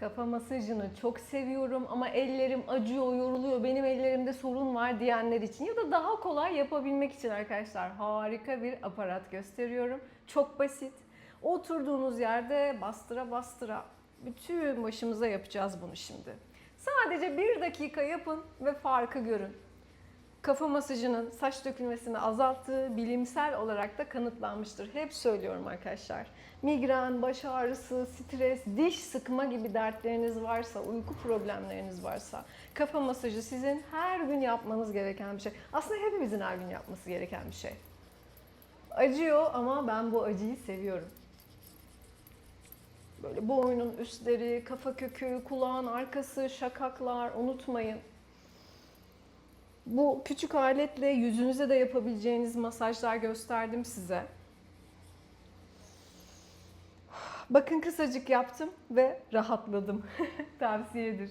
Kafa masajını çok seviyorum ama ellerim acıyor, yoruluyor, benim ellerimde sorun var diyenler için ya da daha kolay yapabilmek için arkadaşlar harika bir aparat gösteriyorum. Çok basit. Oturduğunuz yerde bastıra bastıra bütün başımıza yapacağız bunu şimdi. Sadece bir dakika yapın ve farkı görün. Kafa masajının saç dökülmesini azalttığı bilimsel olarak da kanıtlanmıştır. Hep söylüyorum arkadaşlar. Migren, baş ağrısı, stres, diş sıkma gibi dertleriniz varsa, uyku problemleriniz varsa kafa masajı sizin her gün yapmanız gereken bir şey. Aslında hepimizin her gün yapması gereken bir şey. Acıyor ama ben bu acıyı seviyorum. Böyle boynun üstleri, kafa kökü, kulağın arkası, şakaklar unutmayın. Bu küçük aletle yüzünüze de yapabileceğiniz masajlar gösterdim size. Bakın kısacık yaptım ve rahatladım. Tavsiyedir.